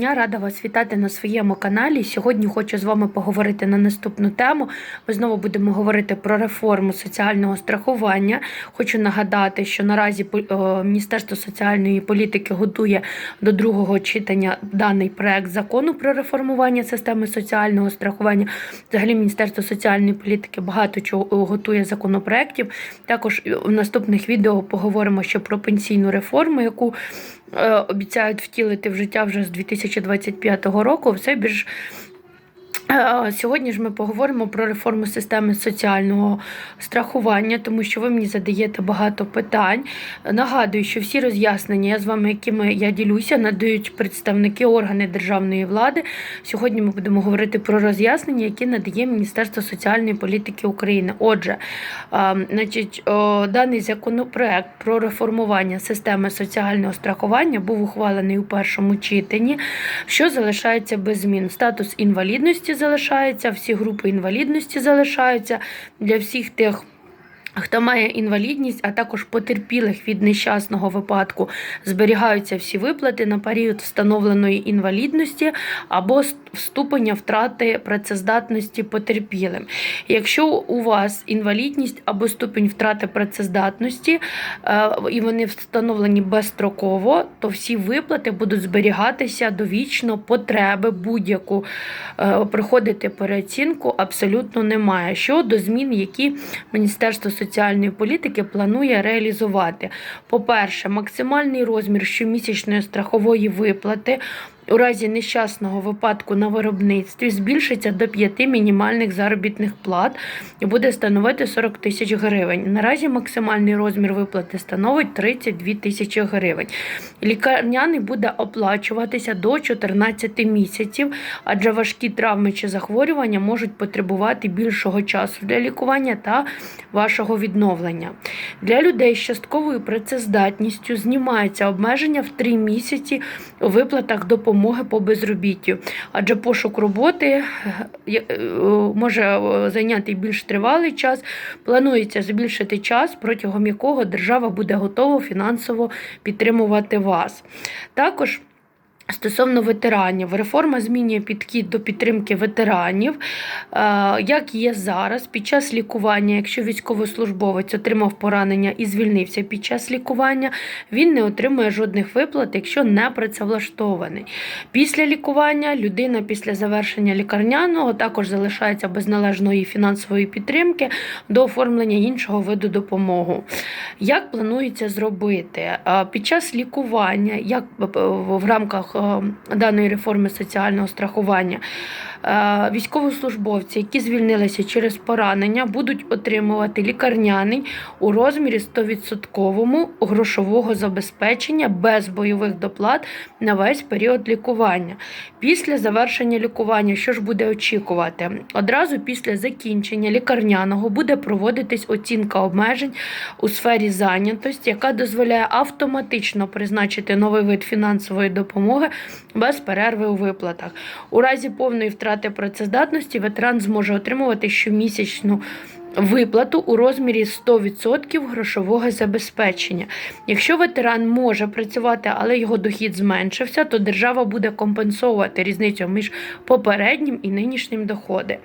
Я рада вас вітати на своєму каналі. Сьогодні хочу з вами поговорити на наступну тему. Ми знову будемо говорити про реформу соціального страхування. Хочу нагадати, що наразі е, Міністерство соціальної політики готує до другого читання даний проект закону про реформування системи соціального страхування. Взагалі, Міністерство соціальної політики багато чого е, готує законопроєктів. Також в наступних відео поговоримо ще про пенсійну реформу, яку е, обіцяють втілити в життя вже з 2025 року. Все більш Сьогодні ж ми поговоримо про реформу системи соціального страхування, тому що ви мені задаєте багато питань. Нагадую, що всі роз'яснення, з вами, якими я ділюся, надають представники органи державної влади. Сьогодні ми будемо говорити про роз'яснення, які надає Міністерство соціальної політики України. Отже, е, значить, даний законопроект про реформування системи соціального страхування був ухвалений у першому читанні, що залишається без змін. Статус інвалідності залишається, всі групи інвалідності залишаються для всіх тих. Хто має інвалідність, а також потерпілих від нещасного випадку, зберігаються всі виплати на період встановленої інвалідності або ступеня втрати працездатності потерпілим. Якщо у вас інвалідність або ступінь втрати працездатності, е, і вони встановлені безстроково, то всі виплати будуть зберігатися довічно, потреби будь-яку е, проходити переоцінку абсолютно немає. Щодо змін, які Міністерство соціальної політики планує реалізувати. По-перше, максимальний розмір щомісячної страхової виплати. У разі нещасного випадку на виробництві збільшиться до 5 мінімальних заробітних плат і буде становити 40 тисяч гривень. Наразі максимальний розмір виплати становить 32 тисячі гривень. Лікарняний буде оплачуватися до 14 місяців, адже важкі травми чи захворювання можуть потребувати більшого часу для лікування та вашого відновлення. Для людей з частковою працездатністю знімається обмеження в 3 місяці у виплатах допомоги по безробіттю, адже пошук роботи е, е, може е, зайняти більш тривалий час. Планується збільшити час, протягом якого держава буде готова фінансово підтримувати вас. Також Стосовно ветеранів, реформа змінює підхід до підтримки ветеранів, е, як є зараз, під час лікування, якщо військовослужбовець отримав поранення і звільнився під час лікування, він не отримує жодних виплат, якщо не працевлаштований. Після лікування людина після завершення лікарняного також залишається без належної фінансової підтримки до оформлення іншого виду допомоги. Як планується зробити? Е, Під час лікування, як е, в рамках даної реформи соціального страхування, е, військовослужбовці, які звільнилися через поранення, будуть отримувати лікарняний у розмірі 100% грошового забезпечення без бойових доплат на весь період лікування. Після завершення лікування, що ж буде очікувати? Одразу після закінчення лікарняного буде проводитись оцінка обмежень у сфері зайнятості, яка дозволяє автоматично призначити новий вид фінансової допомоги без перерви у виплатах. У разі повної втрати працездатності ветеран зможе отримувати щомісячну виплату у розмірі 100% грошового забезпечення. Якщо ветеран може працювати, але його дохід зменшився, то держава буде компенсовувати різницю між попереднім і нинішнім доходом.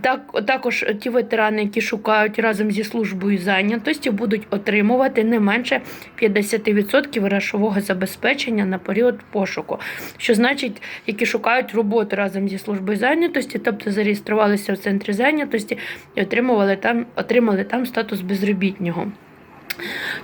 Так, також ті ветерани, які шукають разом зі службою зайнятості, будуть отримувати не менше 50% грошового забезпечення на період пошуку. Що значить, які шукають роботу разом зі службою зайнятості, тобто зареєструвалися в центрі зайнятості і отримували там, отримали там статус безробітнього.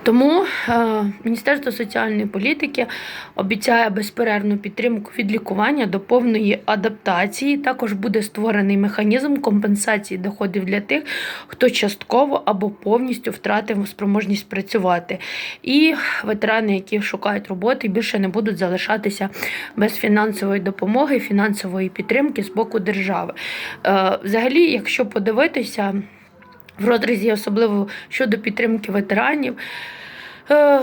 Тому е, Міністерство соціальної політики обіцяє безперервну підтримку від лікування до повної адаптації. Також буде створений механізм компенсації доходів для тих, хто частково або повністю втратив спроможність працювати. І ветерани, які шукають роботи, більше не будуть залишатися без фінансової допомоги, фінансової підтримки з боку держави. Е, Взагалі, якщо подивитися в розрізі, особливо щодо підтримки ветеранів. Е,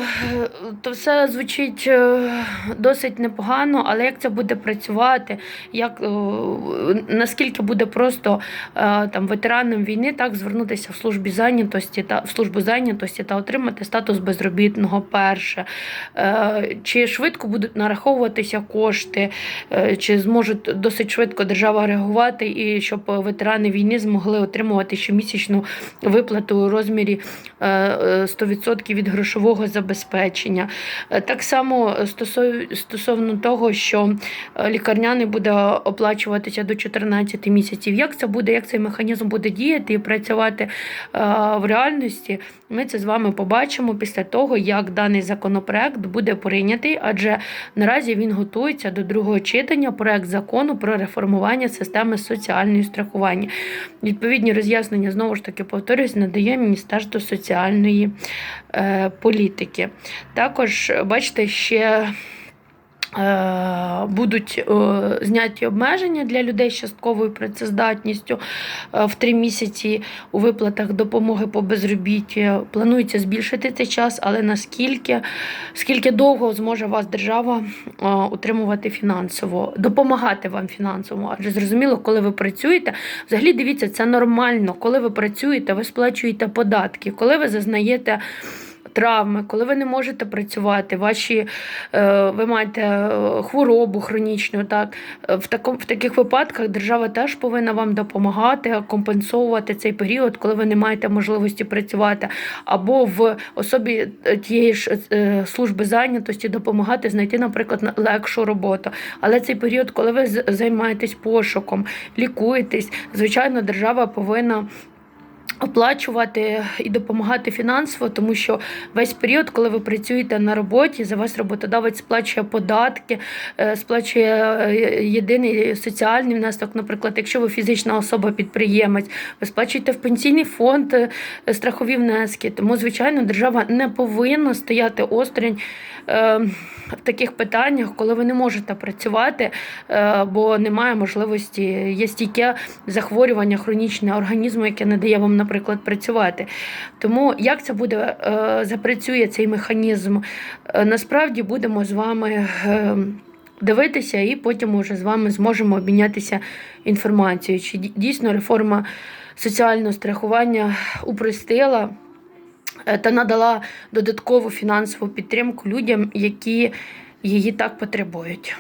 То все звучить е, досить непогано, але як це буде працювати, як, е, наскільки буде просто там, ветеранам війни так, звернутися в службі зайнятості та в службу зайнятості та отримати статус безробітного перше, чи швидко будуть нараховуватися кошти, чи зможуть досить швидко держава реагувати, і щоб ветерани війни змогли отримувати щомісячну виплату у розмірі е, е, 100% від грошового забезпечення. Е, Так само стосовно того, що е, лікарняний буде оплачуватися до 14 місяців. Як це буде, як цей механізм буде діяти і працювати е, в реальності, ми це з вами побачимо після того, як даний законопроект буде прийнятий, адже наразі він готується до другого читання проект закону про реформування системи соціальної страхування. Відповідні роз'яснення знову ж таки повторюсь, надає Міністерство соціальної е, політики. Також бачите, ще. е, Будуть е, зняті обмеження для людей з частковою працездатністю е, в три місяці у виплатах допомоги по безробіттю. Планується збільшити цей час, але наскільки скільки довго зможе вас держава утримувати фінансово, допомагати вам фінансово? Адже зрозуміло, коли ви працюєте, взагалі дивіться, це нормально. Коли ви працюєте, ви сплачуєте податки, коли ви зазнаєте. Травми, коли ви не можете працювати, ваші е, ви маєте е, хворобу хронічну, так Е, в такому в таких випадках держава теж повинна вам допомагати компенсовувати цей період, коли ви не маєте можливості працювати, або в особі тієї ж служби зайнятості допомагати знайти, наприклад, легшу роботу. Але цей період, коли ви займаєтесь пошуком, лікуєтесь, звичайно, держава повинна. Оплачувати і допомагати фінансово, тому що весь період, коли ви працюєте на роботі, за вас роботодавець сплачує податки, е, сплачує е, єдиний соціальний внесок. Наприклад, якщо ви фізична особа-підприємець, ви сплачуєте в пенсійний фонд е, страхові внески. Тому, звичайно, держава не повинна стояти осторонь в таких питаннях, коли ви не можете працювати, бо немає можливості, є стійке захворювання хронічне організму, яке не дає вам, наприклад, працювати. Тому як це буде е, запрацює цей механізм? Е, Насправді будемо з вами. е, Дивитися, і потім уже з вами зможемо обмінятися інформацією, чи дійсно реформа соціального страхування упростила та надала додаткову фінансову підтримку людям, які її так потребують.